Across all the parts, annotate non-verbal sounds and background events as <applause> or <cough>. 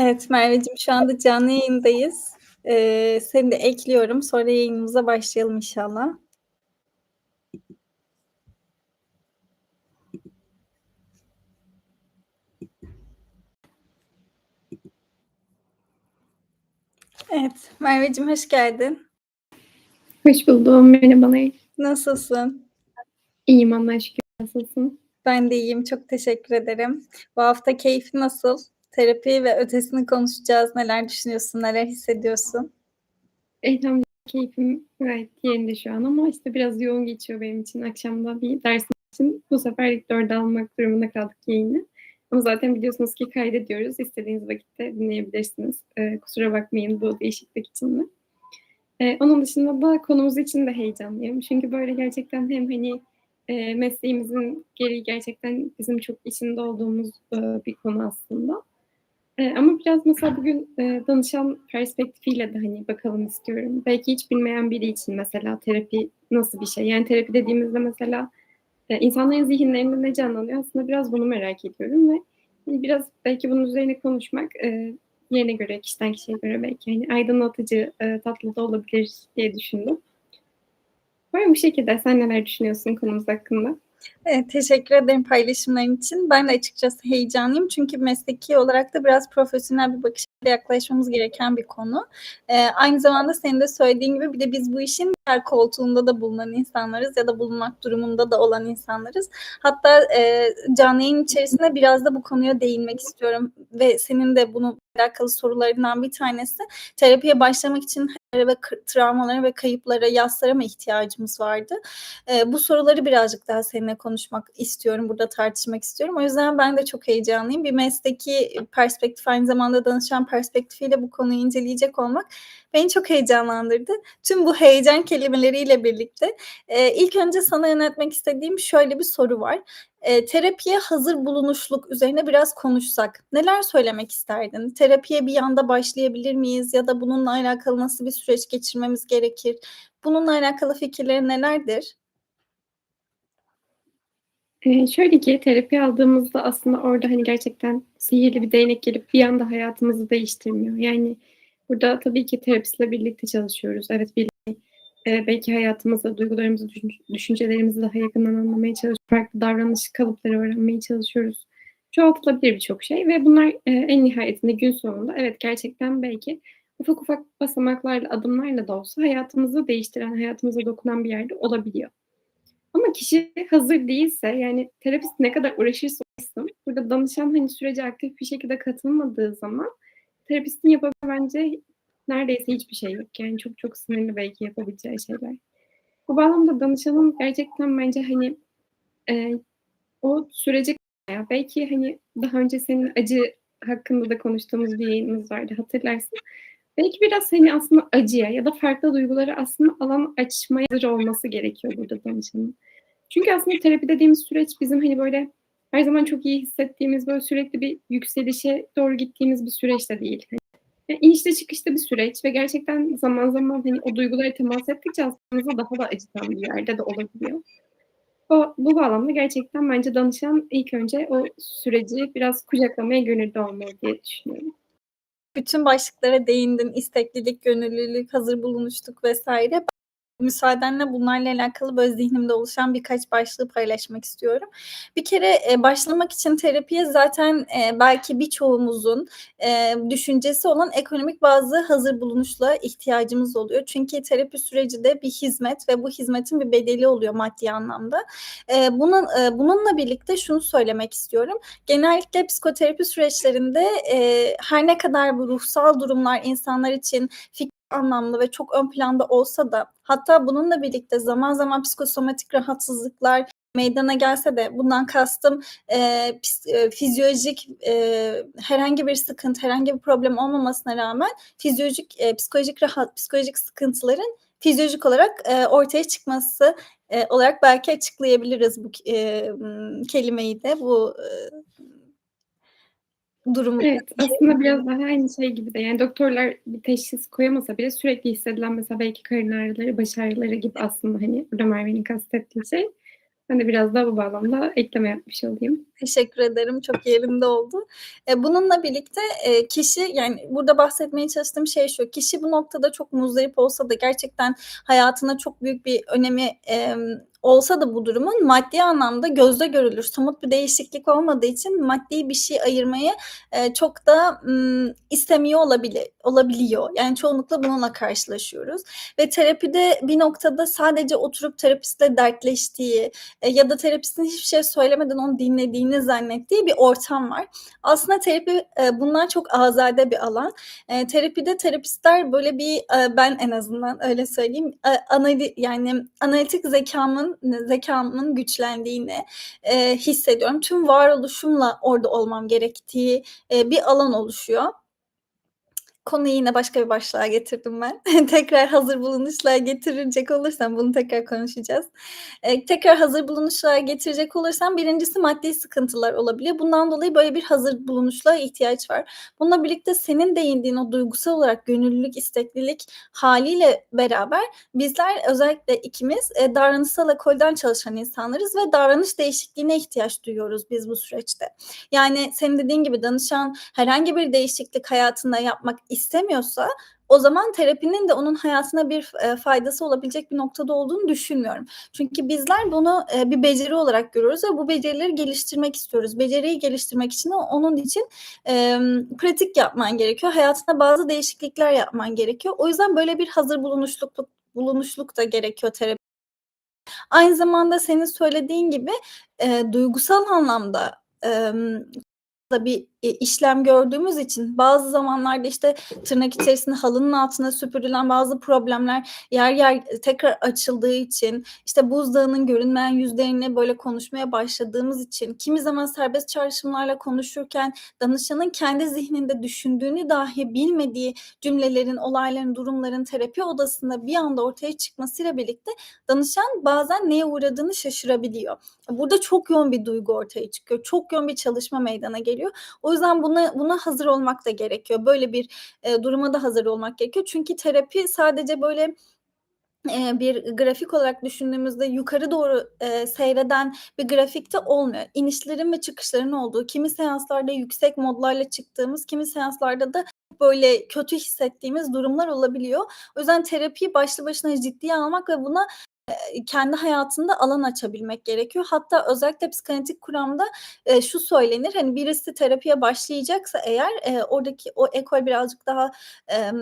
Evet, Merveciğim, şu anda canlı yayındayız. Eee, seni de ekliyorum. Sonra yayınımıza başlayalım inşallah. Evet, Merveciğim hoş geldin. Hoş buldum. Merhabalar. Nasılsın? İyiyim Allah'a şükür. Nasılsın? Ben de iyiyim, çok teşekkür ederim. Bu hafta keyfin nasıl? Terapi ve ötesini konuşacağız. Neler düşünüyorsun, neler hissediyorsun? Elhamdülillah keyfim gayet yerinde şu an ama işte biraz yoğun geçiyor benim için. Akşam da bir dersim için bu seferlik 4'e almak durumunda kaldık yayını. Ama zaten biliyorsunuz ki kaydediyoruz. İstediğiniz vakitte dinleyebilirsiniz. Eee, kusura bakmayın bu değişiklik için de. Eee, onun dışında da konumuz için de heyecanlıyım. Çünkü böyle gerçekten hem, hani, eee, mesleğimizin gereği gerçekten bizim çok içinde olduğumuz, ııı, bir konu aslında. Eee, ama biraz mesela bugün, eee, danışan perspektifiyle de, hani, bakalım istiyorum. Belki hiç bilmeyen biri için mesela terapi nasıl bir şey? Yani terapi dediğimizde mesela, eee, insanların zihinlerinde ne canlanıyor? Aslında biraz bunu merak ediyorum ve, hani, biraz belki bunun üzerine konuşmak, eee, yerine göre, kişiden kişiye göre belki, hani, aydınlatıcı, eee, tatlı da olabilir diye düşündüm. Böyle bu şekilde. Sen neler düşünüyorsun konumuz hakkında? Evet, teşekkür ederim paylaşımların için. Ben de açıkçası heyecanlıyım çünkü mesleki olarak da biraz profesyonel bir bakış açısıyla yaklaşmamız gereken bir konu. Eee, aynı zamanda senin de söylediğin gibi bir de biz bu işin diğer koltuğunda da bulunan insanlarız ya da bulunmak durumunda da olan insanlarız. Hatta, eee, canlı yayın içerisinde biraz da bu konuya değinmek istiyorum ve senin de bununla alakalı sorularından bir tanesi, terapiye başlamak için ve travmalara ve kayıplara, yaslara mı ihtiyacımız vardı? Eee, bu soruları birazcık daha seninle konuşmak istiyorum, burada tartışmak istiyorum. O yüzden ben de çok heyecanlıyım. Bir mesleki perspektif, aynı zamanda danışan perspektifiyle bu konuyu inceleyecek olmak beni çok heyecanlandırdı. Tüm bu heyecan kelimeleriyle birlikte, eee, ilk önce sana yöneltmek istediğim şöyle bir soru var. Eee, terapiye hazır bulunuşluk üzerine biraz konuşsak neler söylemek isterdin? Terapiye bir anda başlayabilir miyiz ya da bununla alakalı nasıl bir süreç geçirmemiz gerekir? Bununla alakalı fikirlerin nelerdir? Eee, şöyle ki terapi aldığımızda aslında orada, hani, gerçekten sihirli bir değnek gelip bir anda hayatımızı değiştirmiyor. Yani, burada tabii ki terapistle birlikte çalışıyoruz. Evet, birlikte, eee, belki hayatımızı, duygularımızı, düşün düşüncelerimizi daha yakından anlamaya çalışıyoruz. Farklı davranış kalıpları öğrenmeye çalışıyoruz. Çoğaltılabilir birçok şey ve bunlar, eee, en nihayetinde gün sonunda evet, gerçekten belki ufak ufak basamaklarla, adımlarla da olsa hayatımızı değiştiren, hayatımıza dokunan bir yerde olabiliyor. Ama kişi hazır değilse, yani terapist ne kadar uğraşırsa uğraşsın, burada danışan, hani, sürece aktif bir şekilde katılmadığı zaman terapistin yapabileceği bence neredeyse hiçbir şey yok. Yani çok çok sınırlı belki yapabileceği şeyler. Bu bağlamda danışanın gerçekten bence, hani, eee, o sürece belki, hani, daha önce senin acı hakkında da konuştuğumuz bir yayınımız vardı, hatırlarsın. Belki biraz, hani, aslında acıya ya da farklı duygulara aslında alan açmaya hazır olması gerekiyor burada danışanın. Çünkü aslında terapi dediğimiz süreç bizim, hani, böyle her zaman çok iyi hissettiğimiz, böyle sürekli bir yükselişe doğru gittiğimiz bir süreç de değil. Hani, ya, inişli çıkışlı bir süreç ve gerçekten zaman zaman, hani, o duygulara temas ettikçe aslında daha da acıtan bir yerde de olabiliyor. O bu bağlamda gerçekten bence danışan ilk önce o süreci biraz kucaklamaya gönüllü olmalı diye düşünüyorum. Bütün başlıklara değindin. İsteklilik, gönüllülük, hazır bulunuşluk vs. Müsaadenle bunlarla alakalı böyle zihnimde oluşan birkaç başlığı paylaşmak istiyorum. Bir kere, eee, başlamak için terapiye zaten, eee, belki birçoğumuzun, eee, düşüncesi olan ekonomik bazı hazır bulunuşluğa ihtiyacımız oluyor. Çünkü terapi süreci de bir hizmet ve bu hizmetin bir bedeli oluyor maddi anlamda. Eee, bunun eee, bununla birlikte şunu söylemek istiyorum. Genellikle psikoterapi süreçlerinde, eee, her ne kadar bu ruhsal durumlar insanlar için fikri anlamda ve çok ön planda olsa da hatta bununla birlikte zaman zaman psikosomatik rahatsızlıklar meydana gelse de bundan kastım, eee, fizyolojik, eee, herhangi bir sıkıntı, herhangi bir problem olmamasına rağmen fizyolojik, eee, psikolojik rahat psikolojik sıkıntıların fizyolojik olarak, eee, ortaya çıkması, eee, olarak belki açıklayabiliriz bu ımm, kelimeyi de bu, durumu. Evet, aslında biraz daha aynı şey gibi de, yani doktorlar bir teşhis koyamasa bile sürekli hissedilen mesela belki karın ağrıları, baş ağrıları gibi aslında, hani, burada Merve'nin kastettiği şey. Ben de biraz daha bu bağlamda ekleme yapmış olayım. Teşekkür ederim. Çok yerinde oldu. Eee, bununla birlikte, eee, kişi, yani, burada bahsetmeye çalıştığım şey şu: Kişi bu noktada çok muzdarip olsa da gerçekten hayatına çok büyük bir önemi, emm, olsa da bu durumun maddi anlamda gözle görülür somut bir değişiklik olmadığı için maddi bir şey ayırmayı, eee, çok da, ımm, istemiyor olabili olabiliyor. Yani, çoğunlukla bununla karşılaşıyoruz ve terapide bir noktada sadece oturup terapistle dertleştiği, eee, ya da terapistin hiçbir şey söylemeden onu dinlediğini zannettiği bir ortam var. Aslında terapi, eee, bundan çok azade bir alan. Eee, terapide terapistler böyle bir, eee, ben en azından öyle söyleyeyim, eee, anali yani, analitik zekâmın zekâmın güçlendiğini, eee, hissediyorum. Tüm varoluşumla orada olmam gerektiği, eee, bir alan oluşuyor. Konuyu yine başka bir başlığa getirdim ben. <laughs> Tekrar hazır bulunuşluğa getirecek olursam bunu tekrar konuşacağız. Eee, tekrar hazır bulunuşluğa getirecek olursam 1'incisi maddi sıkıntılar olabiliyor. Bundan dolayı böyle bir hazır bulunuşluğa ihtiyaç var. Bununla birlikte senin değindiğin o duygusal olarak gönüllülük, isteklilik hâliyle beraber bizler özellikle ikimiz, eee, davranışsal ekolden çalışan insanlarız ve davranış değişikliğine ihtiyaç duyuyoruz biz bu süreçte. Yani, senin dediğin gibi danışan herhangi bir değişiklik hayatında yapmak istemiyorsa o zaman terapinin de onun hayatına bir eee, faydası olabilecek bir noktada olduğunu düşünmüyorum. Çünkü bizler bunu, eee, bir beceri olarak görüyoruz ve bu becerileri geliştirmek istiyoruz. Beceriyi geliştirmek için de onun için, emm, pratik yapman gerekiyor. Hayatında bazı değişiklikler yapman gerekiyor. O yüzden böyle bir hazır bulunuşlukluk bulunuşluk da gerekiyor terapi Aynı zamanda senin söylediğin gibi, eee, duygusal anlamda, emm, da bir, işlem gördüğümüz için bazı zamanlarda, işte, tırnak içerisinde halının altına süpürülen bazı problemler yer yer, tekrar açıldığı için, işte, buzdağının görünmeyen yüzlerini böyle konuşmaya başladığımız için, kimi zaman serbest çağrışımlarla konuşurken danışanın kendi zihninde düşündüğünü dahi bilmediği cümlelerin, olayların, durumların terapi odasında bir anda ortaya çıkmasıyla birlikte danışan bazen neye uğradığını şaşırabiliyor. Burada çok yoğun bir duygu ortaya çıkıyor. Çok yoğun bir çalışma meydana geliyor. Yüzden buna buna hazır olmak da gerekiyor. Böyle bir, eee, duruma da hazır olmak gerekiyor. Çünkü terapi sadece böyle, eee, bir grafik olarak düşündüğümüzde yukarı doğru, eee, seyreden bir grafikte olmuyor. İnişlerin ve çıkışların olduğu, kimi seanslarda yüksek modlarla çıktığımız, kimi seanslarda da böyle kötü hissettiğimiz durumlar olabiliyor. O yüzden terapiyi başlı başına ciddiye almak ve buna, kendi hayatında alan açabilmek gerekiyor. Hatta özellikle psikanalitik kuramda, eee, şu söylenir, hani, birisi terapiye başlayacaksa eğer, eee, oradaki o ekol birazcık daha, eee,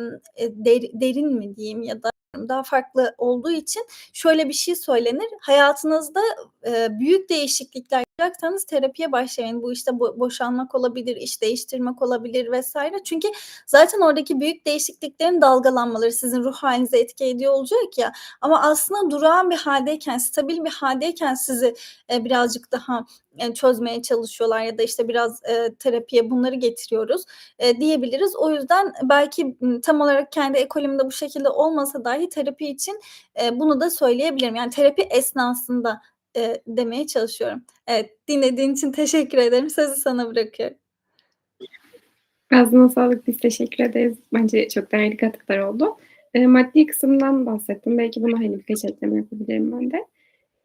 deri derin mi diyeyim ya da daha farklı olduğu için şöyle bir şey söylenir: Hayatınızda, eee, büyük değişiklikler yapacaksanız terapiye başlayın. Bu, işte, bo boşanmak olabilir, iş değiştirmek olabilir vs. Çünkü zaten oradaki büyük değişikliklerin dalgalanmaları sizin ruh hâlinize etki ediyor olacak ya ama aslında durağan bir hâldeyken, stabil bir hâldeyken sizi, eee, birazcık daha, eee, çözmeye çalışıyorlar ya da, işte, biraz, eee, terapiye bunları getiriyoruz, eee, diyebiliriz. O yüzden belki, tam olarak kendi ekolümde bu şekilde olmasa dahi terapi için, eee, bunu da söyleyebilirim. Yani, terapi esnasında, eee, demeye çalışıyorum. Evet, dinlediğin için teşekkür ederim. Sözü sana bırakıyorum. Ağzına sağlık. Biz teşekkür ederiz. Bence çok değerli katkılar oldu. Eee, maddi kısımdan bahsettin. Belki buna, hani, birkaç ekleme yapabilirim ben de.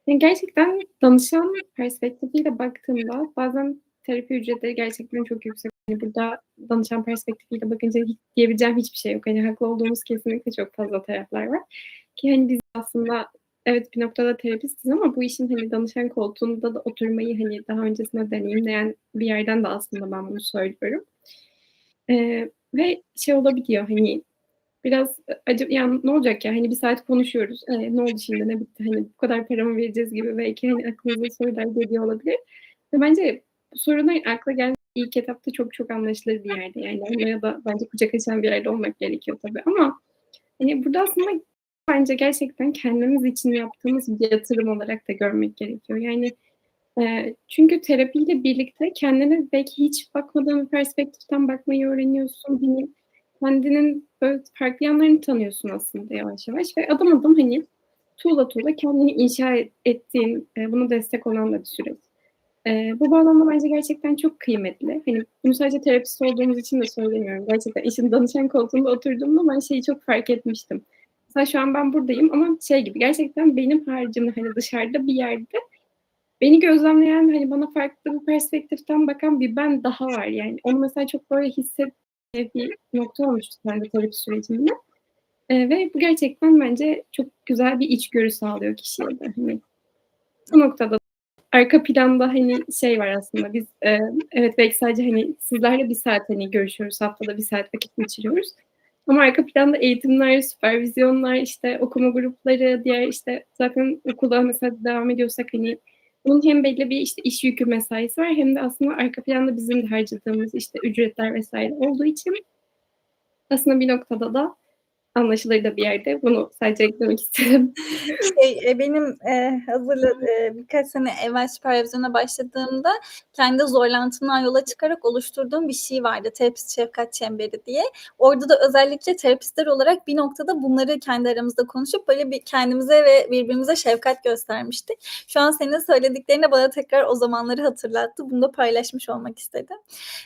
Ya, gerçekten danışan perspektifiyle baktığımda bazen terapi ücretleri gerçekten çok yüksek. Hani, burada danışan perspektifiyle bakınca diyebileceğim hiçbir şey yok. Hani, haklı olduğumuz kesinlikle çok fazla taraflar var ki, hani, biz aslında evet, bir noktada terapistiz ama bu işin, hani, danışan koltuğunda da oturmayı, hani, daha öncesinde deneyimleyen bir yerden de aslında ben bunu söylüyorum. Eee, ve şey olabiliyor, hani, biraz, ı acı ya, ne olacak ya, hani, 1 saat konuşuyoruz. Eee, ne oldu şimdi, ne bitti, hani, bu kadar para mı vereceğiz gibi belki, hani, aklınıza sorular geliyor olabilir ve bence sorunlar akla geldiği ilk etapta çok çok anlaşılır bir yerde. Yani, onlara da bence kucak açan bir yerde olmak gerekiyor tabii ama, hani, burada aslında bence gerçekten kendimiz için yaptığımız bir yatırım olarak da görmek gerekiyor. Yani, eee, çünkü terapiyle birlikte kendine belki hiç bakmadığın perspektiften bakmayı öğreniyorsun. Hani, kendinin böyle farklı yanlarını tanıyorsun aslında yavaş yavaş ve adım adım, hani, tuğla tuğla kendini inşa et ettiğin, eee, buna destek olan da bir süreç. Eee, bu bağlamda bence gerçekten çok kıymetli. Hani, bunu sadece terapist olduğumuz için de söylemiyorum. Gerçekten işin danışan koltuğunda oturduğumda ben şeyi çok fark etmiştim. Mesela şu an ben buradayım ama şey gibi gerçekten benim haricimde, hani, dışarıda bir yerde beni gözlemleyen, hani, bana farklı bir perspektiften bakan bir ben daha var. Yani onu mesela çok böyle hissettiğim bir nokta olmuştu bende terapi sürecinde. Eee, ve bu gerçekten bence çok güzel bir içgörü sağlıyor kişiye de. Hani, bu noktada arka planda, hani, şey var aslında biz, eee, evet belki sadece, hani, sizlerle 1 saat, hani, görüşüyoruz, haftada 1 saat vakit geçiriyoruz. Ama arka planda eğitimler, süpervizyonlar, işte, okuma grupları, diğer, işte, zaten okula mesela devam ediyorsak, hani, bunun hem belli bir, işte, iş yükü, mesaisi var hem de aslında arka planda bizim de harcadığımız, işte, ücretler vs. olduğu için aslında bir noktada da anlaşılır da bir yerde. Bunu sadece eklemek istedim. Şey, eee, benim, eee, hazırla eee, birkaç sene evvel süpervizyona başladığımda kendi zorlantımdan yola çıkarak oluşturduğum bir şey vardı, Terapist Şefkat Çemberi diye. Orada da özellikle terapistler olarak bir noktada bunları kendi aramızda konuşup böyle bir kendimize ve birbirimize şefkat göstermiştik. Şu an senin söylediklerin de bana tekrar o zamanları hatırlattı. Bunu da paylaşmış olmak istedim.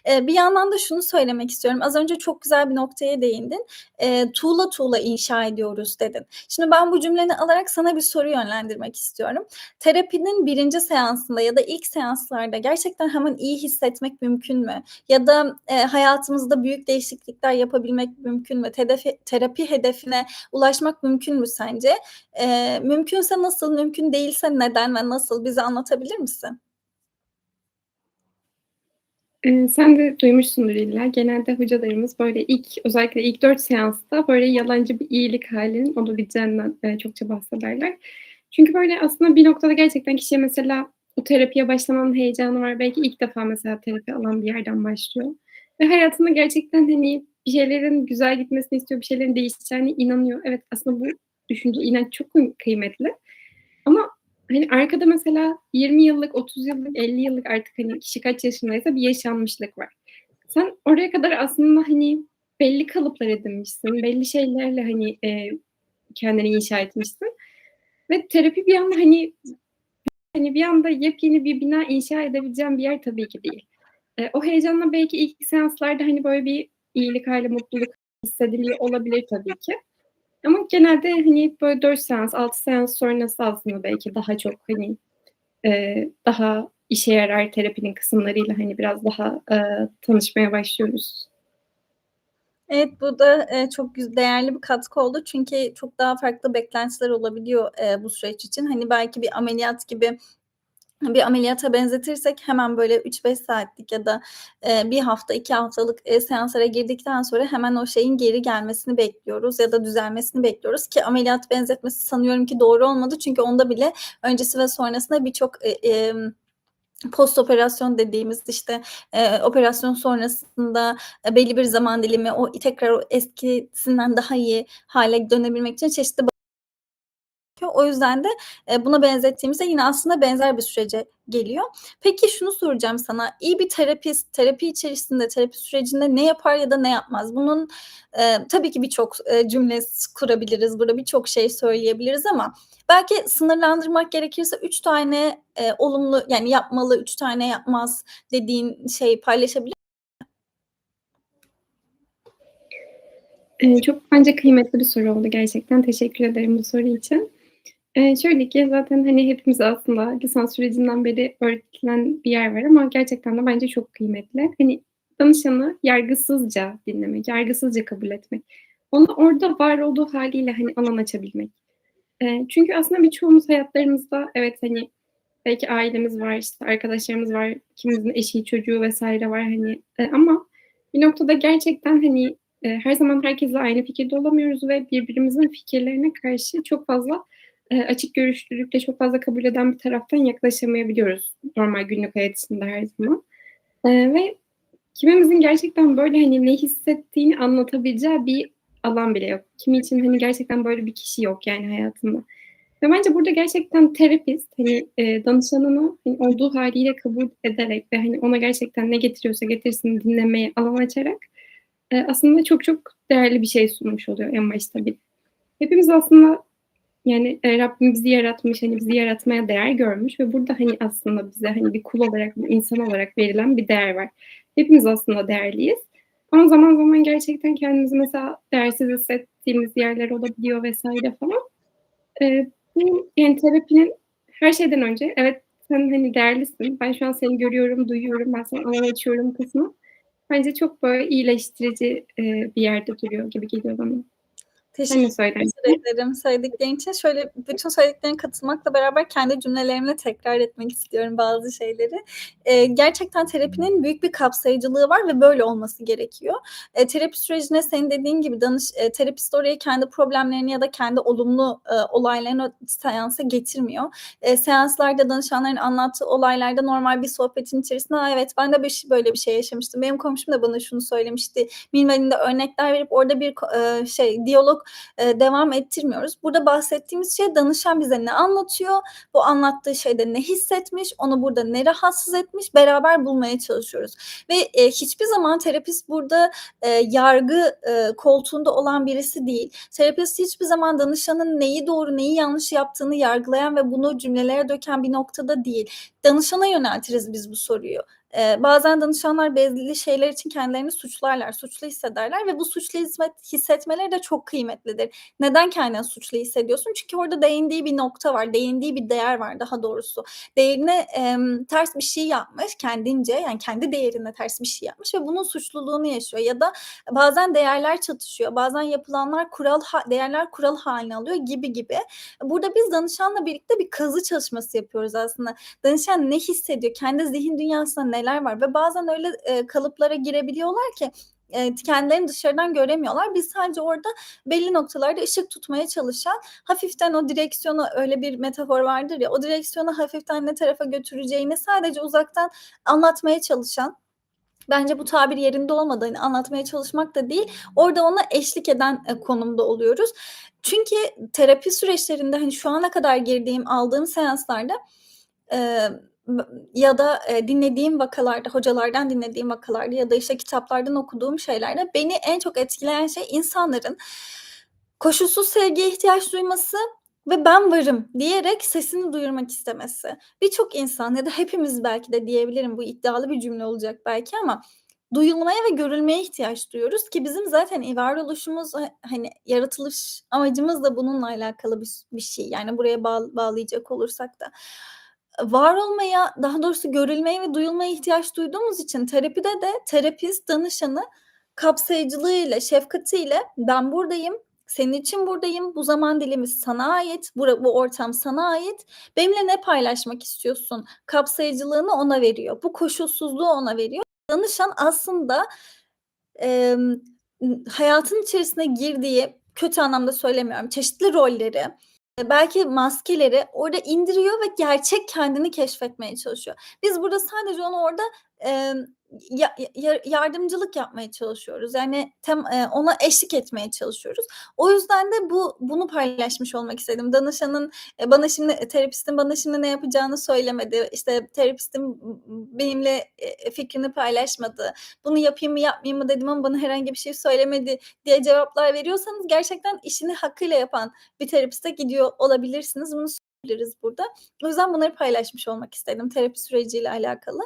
Eee, bir yandan da şunu söylemek istiyorum. Az önce çok güzel bir noktaya değindin. Eee, tuğla tuğla inşa ediyoruz dedin. Şimdi ben bu cümleni alarak sana bir soru yönlendirmek istiyorum. Terapinin 1. seansında ya da ilk seanslarda gerçekten hemen iyi hissetmek mümkün mü? Ya da, eee, hayatımızda büyük değişiklikler yapabilmek mümkün mü? Tedafi terapi hedefine ulaşmak mümkün mü sence? Eee, mümkünse nasıl, mümkün değilse neden ve nasıl? Bize anlatabilir misin? Eee, sen de duymuşsundur illa. Genelde hocalarımız böyle ilk özellikle ilk 4 seansta böyle yalancı bir iyilik hâlinin olabileceğinden, eee, çokça bahsederler. Çünkü böyle aslında bir noktada gerçekten kişiye mesela o terapiye başlamanın heyecanı var. Belki ilk defa mesela terapi alan bir yerden başlıyor ve hayatında gerçekten, hani, bir şeylerin güzel gitmesini istiyor, bir şeylerin değişeceğine inanıyor. Evet, aslında bu düşünce, inanç çok kıymetli ama, hani, arkada mesela 20 yıllık, 30 yıllık, 50 yıllık artık, hani, kişi kaç yaşındaysa bir yaşanmışlık var. Sen oraya kadar aslında, hani, belli kalıplar edinmişsin, belli şeylerle, hani, eee, kendini inşa etmişsin ve terapi bir anda, hani, hani, bir anda yepyeni bir bina inşa edebileceğin bir yer tabii ki değil. Eee, o heyecanla belki ilk seanslarda, hani, böyle bir iyilik hâli, mutluluk hissediliyor olabilir tabii ki ama genelde, hani, böyle 4 seans, 6 seans sonrası aslında belki daha çok, hani, eee, daha işe yarar terapinin kısımlarıyla, hani, biraz daha, eee, tanışmaya başlıyoruz. Evet, bu da, eee, çok değerli bir katkı oldu. Çünkü çok daha farklı beklentiler olabiliyor, eee, bu süreç için. Hani, belki bir ameliyat gibi bir ameliyata benzetirsek hemen böyle 3-5 saatlik ya da, eee, 1 hafta, 2 haftalık, eee, seanslara girdikten sonra hemen o şeyin geri gelmesini bekliyoruz ya da düzelmesini bekliyoruz ki ameliyat benzetmesi sanıyorum ki doğru olmadı. Çünkü onda bile öncesi ve sonrasında birçok, e emm, post operasyon dediğimiz, işte, eee, operasyon sonrasında, eee, belli bir zaman dilimi, o tekrar o eskisinden daha iyi hâle dönebilmek için çeşitli ba O yüzden de, eee, buna benzettiğimizde yine aslında benzer bir sürece geliyor. Peki şunu soracağım sana, iyi bir terapist terapi içerisinde, terapi sürecinde ne yapar ya da ne yapmaz? Bunun, eee, tabii ki birçok, eee, cümle kurabiliriz, burada birçok şey söyleyebiliriz ama belki sınırlandırmak gerekirse 3 tane, eee, olumlu, yani yapmalı, 3 tane yapmaz dediğin şey paylaşabilir Eee, çok bence kıymetli bir soru oldu gerçekten. Teşekkür ederim bu soru için. Eee, şöyle ki zaten, hani, hepimize aslında lisans sürecinden beri öğretilen bir yer var ama gerçekten de bence çok kıymetli. Hani, danışanı yargısızca dinlemek, yargısızca kabul etmek, ona orada var olduğu hâliyle, hani, alan açabilmek. Eee, çünkü aslında birçoğumuz hayatlarımızda evet, hani, belki ailemiz var, işte, arkadaşlarımız var, kimimizin eşi, çocuğu vs. var, hani, eee, ama bir noktada gerçekten, hani, eee, her zaman herkesle aynı fikirde olamıyoruz ve birbirimizin fikirlerine karşı çok fazla, eee, açık görüşlülükle çok fazla kabul eden bir taraftan yaklaşamayabiliyoruz normal günlük hayat içinde her zaman. Eee, ve kimimizin gerçekten böyle, hani, ne hissettiğini anlatabileceği bir alan bile yok. Kimi için, hani, gerçekten böyle bir kişi yok yani hayatında ve bence burada gerçekten terapist, hani, eee, danışanını, hani, olduğu hâliyle kabul ederek ve, hani, ona gerçekten ne getiriyorsa getirsin dinlemeye alan açarak, eee, aslında çok çok değerli bir şey sunmuş oluyor en başta bir. Hepimiz aslında, yani, eee, Rabbim bizi yaratmış, hani, bizi yaratmaya değer görmüş ve burada, hani, aslında bize, hani, bir kul olarak, bir insan olarak verilen bir değer var. Hepimiz aslında değerliyiz ama zaman zaman gerçekten kendimizi mesela değersiz hissettiğimiz yerler olabiliyor vs. falan. Eee, bu, yani, terapinin her şeyden önce evet, sen hani değerlisin. Ben şu an seni görüyorum, duyuyorum. Ben sana açıyorum kısmı. Bence çok böyle iyileştirici, eee, bir yerde duruyor gibi geliyor bana. Teşekkür söylersin? ederim söylediklerin için. Şöyle bütün söylediklerine katılmakla beraber kendi cümlelerimle tekrar etmek istiyorum bazı şeyleri. Eee, gerçekten terapinin büyük bir kapsayıcılığı var ve böyle olması gerekiyor. Eee, terapi sürecine senin dediğin gibi danış eee, terapist oraya kendi problemlerini ya da kendi olumlu, eee, olaylarını seansa getirmiyor. Eee, seanslarda danışanların anlattığı olaylarda normal bir sohbetin içerisinde, "A, evet, ben de beş böyle bir şey yaşamıştım. Benim komşum da bana şunu söylemişti." minvalinde örnekler verip orada bir eee, şey, diyalog, eee, devam ettirmiyoruz. Burada bahsettiğimiz şey danışan bize ne anlatıyor, bu anlattığı şeyde ne hissetmiş, onu burada ne rahatsız etmiş, beraber bulmaya çalışıyoruz ve, eee, hiçbir zaman terapist burada, eee, yargı, eee, koltuğunda olan birisi değil. Terapist hiçbir zaman danışanın neyi doğru, neyi yanlış yaptığını yargılayan ve bunu cümlelere döken bir noktada değil. Danışana yöneltiriz biz bu soruyu. Bazen danışanlar belli şeyler için kendilerini suçlarlar, suçlu hissederler ve bu suçlu hissetmeleri de çok kıymetlidir. Neden kendini suçlu hissediyorsun? Çünkü orada değindiği bir nokta var, değindiği bir değer var daha doğrusu. Değerine, emm, ters bir şey yapmış kendince, yani kendi değerine ters bir şey yapmış ve bunun suçluluğunu yaşıyor ya da bazen değerler çatışıyor, bazen yapılanlar kural değerler kural hâline alıyor gibi gibi. Burada biz danışanla birlikte bir kazı çalışması yapıyoruz aslında. Danışan ne hissediyor? Kendi zihin dünyasında neler var ve bazen öyle, eee, kalıplara girebiliyorlar ki, eee, kendilerini dışarıdan göremiyorlar. Biz sadece orada belli noktalarda ışık tutmaya çalışan, hafiften o direksiyonu öyle bir metafor vardır ya, o direksiyonu hafiften ne tarafa götüreceğini sadece uzaktan anlatmaya çalışan, bence bu tabir yerinde olmadı, hani, anlatmaya çalışmak da değil, orada ona eşlik eden, eee, konumda oluyoruz. Çünkü terapi süreçlerinde, hani, şu ana kadar girdiğim, aldığım seanslarda, b ya da, eee, dinlediğim vakalarda, hocalardan dinlediğim vakalarda ya da, işte, kitaplardan okuduğum şeylerde beni en çok etkileyen şey insanların koşulsuz sevgiye ihtiyaç duyması ve "Ben varım." diyerek sesini duyurmak istemesi. Birçok insan ya da hepimiz belki de diyebilirim, bu iddialı bir cümle olacak belki ama duyulmaya ve görülmeye ihtiyaç duyuyoruz ki bizim zaten, varoluşumuz, ha hani, yaratılış amacımız da bununla alakalı bir bir şey. Yani buraya bağ bağlayacak olursak da. Var olmaya, daha doğrusu görülmeye ve duyulmaya ihtiyaç duyduğumuz için terapide de terapist danışanı kapsayıcılığıyla, şefkatiyle "Ben buradayım, senin için buradayım, bu zaman dilimi sana ait, bura bu ortam sana ait, benimle ne paylaşmak istiyorsun?" kapsayıcılığını ona veriyor. Bu koşulsuzluğu ona veriyor. Danışan aslında, ı hayatın içerisine girdiği, kötü anlamda söylemiyorum, çeşitli rolleri, belki maskeleri orada indiriyor ve gerçek kendini keşfetmeye çalışıyor. Biz burada sadece onu orada, ya ya yardımcılık yapmaya çalışıyoruz. Yani tem eee, ona eşlik etmeye çalışıyoruz. O yüzden de bu bunu paylaşmış olmak istedim. Danışanın, eee, bana şimdi, eee, terapistin bana şimdi ne yapacağını söylemedi, işte, b benimle, eee, fikrini paylaşmadı, bunu yapayım mı yapmayayım mı dedim ama bana herhangi bir şey söylemedi diye cevaplar veriyorsanız gerçekten işini hakkıyla yapan bir terapiste gidiyor olabilirsiniz. Bunu söyleyebiliriz burada. O yüzden bunları paylaşmış olmak istedim terapi süreciyle alakalı.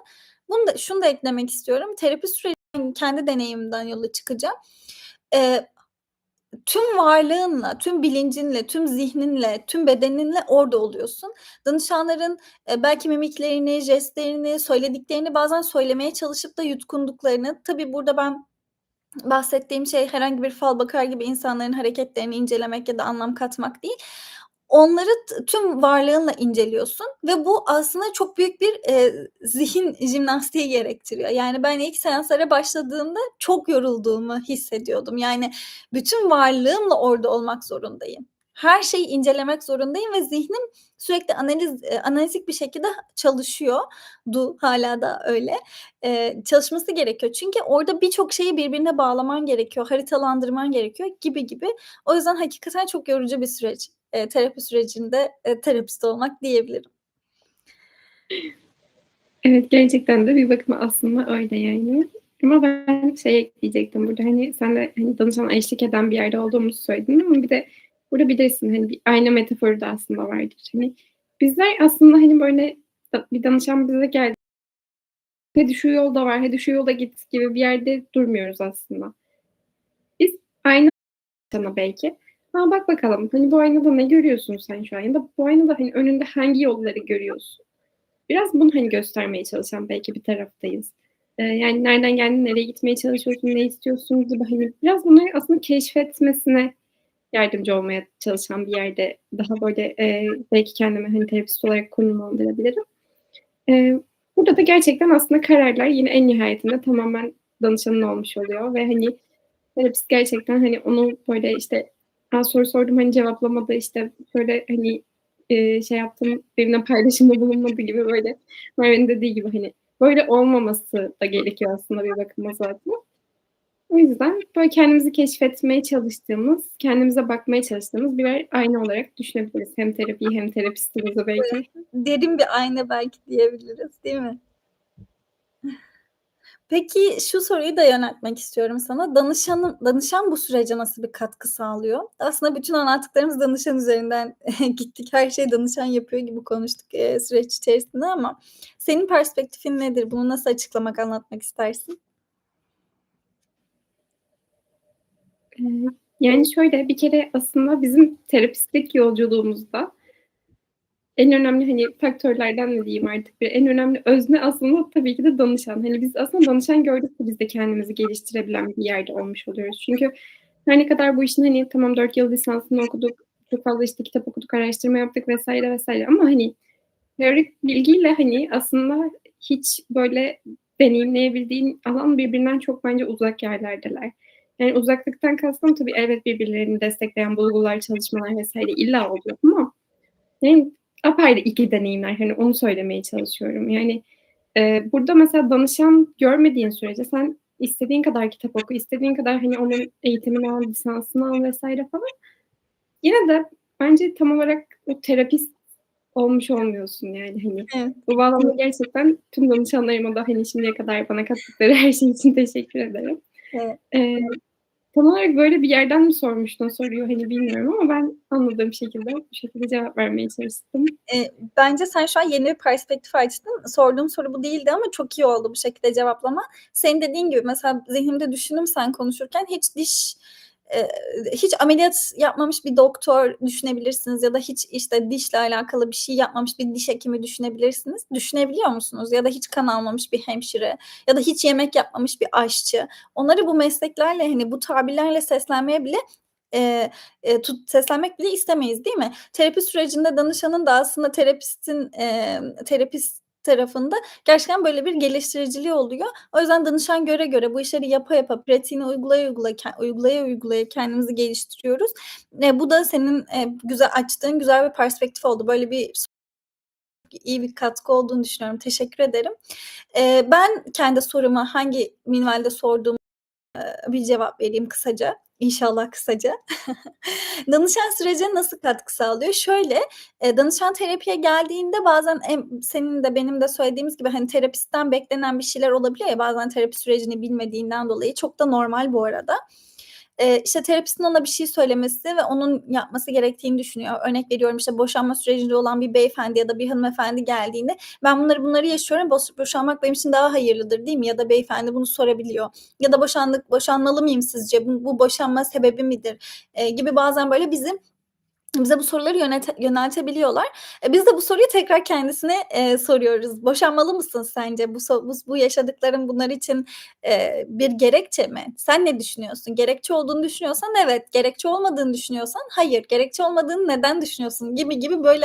Bunu da şunu da eklemek istiyorum. Terapi süreci kendi deneyimimden yola çıkacağım. Eee, tüm varlığınla, tüm bilincinle, tüm zihninle, tüm bedeninle orada oluyorsun. Danışanların, eee, belki mimiklerini, jestlerini, söylediklerini bazen söylemeye çalışıp da yutkunduklarını, tabii burada ben bahsettiğim şey herhangi bir fal bakar gibi insanların hareketlerini incelemek ya da anlam katmak değil. Onları tüm varlığınla inceliyorsun ve bu aslında çok büyük bir, eee, zihin jimnastiği gerektiriyor. Yani ben ilk seanslara başladığımda çok yorulduğumu hissediyordum. Yani bütün varlığımla orada olmak zorundayım. Her şeyi incelemek zorundayım ve zihnim sürekli analiz eee, analitik bir şekilde çalışıyordu, hâlâ da öyle. Eee, çalışması gerekiyor. Çünkü orada birçok şeyi birbirine bağlaman gerekiyor, haritalandırman gerekiyor gibi gibi. O yüzden hakikaten çok yorucu bir süreç, eee, terapi sürecinde, eee, terapist olmak diyebilirim. Evet, gerçekten de bir bakıma aslında öyle yani. Ama ben şey ekleyecektim burada, hani, sen de, hani, danışana eşlik eden bir yerde olduğumuzu söyledin ama bir de burada bilirsin, hani, bir ayna metaforu da aslında vardır. Hani, bizler aslında, hani, böyle bir danışan bize geldi "Hadi şu yolda var, hadi şu yola git." gibi bir yerde durmuyoruz aslında. Biz ayna sana belki, "A, bak bakalım, hani, bu aynada ne görüyorsun sen şu an ya da bu aynada, hani, önünde hangi yolları görüyorsun?" biraz bunu, hani, göstermeye çalışan belki bir taraftayız. Eee, yani nereden geldin, nereye gitmeye çalışıyorsun, ne istiyorsun gibi, hani, biraz bunları aslında keşfetmesine yardımcı olmaya çalışan bir yerde daha böyle, eee, belki kendimi, hani, terapist olarak konumlandırabilirim. Eee, burada da gerçekten aslında kararlar yine en nihayetinde tamamen danışanın olmuş oluyor ve, hani, terapist gerçekten, hani, onu böyle, işte, "A, soru sordum, hani, cevaplamadı, işte, şöyle, hani, eee, şey yaptım, benimle paylaşımda bulunmadı." gibi böyle Merve'nin dediği gibi, hani, böyle olmaması da gerekiyor aslında bir bakıma zaten. O yüzden böyle kendimizi keşfetmeye çalıştığımız, kendimize bakmaya çalıştığımız birer ayna olarak düşünebiliriz hem terapiyi hem terapistimizi belki. Derin bir ayna belki diyebiliriz, değil mi? Peki, şu soruyu da yöneltmek istiyorum sana. Danışanın danışan bu sürece nasıl bir katkı sağlıyor? Aslında bütün anlattıklarımız danışan üzerinden <laughs> gittik. Her şeyi danışan yapıyor gibi konuştuk, eee, süreç içerisinde ama senin perspektifin nedir? Bunu nasıl açıklamak, anlatmak istersin? Yani şöyle, bir kere aslında bizim terapistlik yolculuğumuzda en önemli, hani, faktörlerden mi diyeyim artık, en önemli özne aslında tabii ki de danışan. Hani, biz aslında danışan gördükçe biz de kendimizi geliştirebilen bir yerde olmuş oluyoruz. Çünkü her ne kadar bu işin, hani, tamam 4 yıl lisansını okuduk, çok fazla, işte, kitap okuduk, araştırma yaptık vs. vs. ama, hani, teorik bilgiyle, hani, aslında hiç böyle deneyimleyebildiğin alan birbirinden çok bence uzak yerlerdeler. Yani uzaklıktan kastım tabii evet birbirlerini destekleyen bulgular, çalışmalar vs. illa oluyor ama yani apayrı 2 deneyimler. Hani, onu söylemeye çalışıyorum. Yani, eee, burada mesela danışan görmediğin sürece sen istediğin kadar kitap oku, istediğin kadar, hani, onun eğitimini al, lisansını al vs. falan, yine de bence tam olarak o terapist olmuş olmuyorsun yani, hani. Evet. Bu bağlamda gerçekten tüm danışanlarıma da, hani, şimdiye kadar bana kattıkları her şey için teşekkür ederim. Evet. Eee, tam olarak böyle bir yerden mi sormuştun soruyu, hani, bilmiyorum ama ben anladığım şekilde bu şekilde cevap vermeye çalıştım. Eee, bence sen şu an yeni bir perspektif açtın. Sorduğum soru bu değildi ama çok iyi oldu bu şekilde cevaplaman. Senin dediğin gibi mesela zihnimde düşündüm sen konuşurken hiç diş hiç ameliyat yapmamış bir doktor düşünebilirsiniz ya da hiç, işte, dişle alakalı bir şey yapmamış bir diş hekimi düşünebilirsiniz. Düşünebiliyor musunuz? Ya da hiç kan almamış bir hemşire ya da hiç yemek yapmamış bir aşçı. Onları bu mesleklerle, hani, bu tabirlerle seslenmeye bile eee, eee, tut seslenmek bile istemeyiz, değil mi? Terapi sürecinde danışanın da aslında terapistin, emm, terapist tarafında gerçekten böyle bir geliştiriciliği oluyor. O yüzden danışan göre göre, bu işleri yapa yapa, pratiğini uygulaya uygula ke uygulaya uygulaya kendimizi geliştiriyoruz. Eee, bu da senin, eee, güzel açtığın güzel bir perspektif oldu. Böyle bir iyi bir katkı olduğunu düşünüyorum. Teşekkür ederim. Eee, ben kendi soruma hangi minvalde sorduğumu, eee, bir cevap vereyim kısaca. İnşallah kısaca. Danışan sürecine nasıl katkı sağlıyor? Şöyle, eee, danışan terapiye geldiğinde bazen senin de benim de söylediğimiz gibi, hani, terapistten beklenen bir şeyler olabiliyor ya bazen terapi sürecini bilmediğinden dolayı. Çok da normal bu arada. Eee, işte, terapistin ona bir şey söylemesi ve onun yapması gerektiğini düşünüyor. Örnek veriyorum, işte, boşanma sürecinde olan bir beyefendi ya da bir hanımefendi geldiğinde ben bunları bunları yaşıyorum, bos boşanmak benim için daha hayırlıdır, değil mi? Ya da beyefendi bunu sorabiliyor. Ya da boşandık boşanmalı mıyım sizce? Bu bu boşanma sebebi midir? Eee, gibi bazen böyle bizim bize bu soruları yönete yöneltebiliyorlar. E, biz de bu soruyu tekrar kendisine, eee, soruyoruz. Boşanmalı mısın sence? Bu bus bu yaşadıkların bunlar için, eee, bir gerekçe mi? Sen ne düşünüyorsun? Gerekçe olduğunu düşünüyorsan evet, gerekçe olmadığını düşünüyorsan hayır, gerekçe olmadığını neden düşünüyorsun? Gibi gibi böyle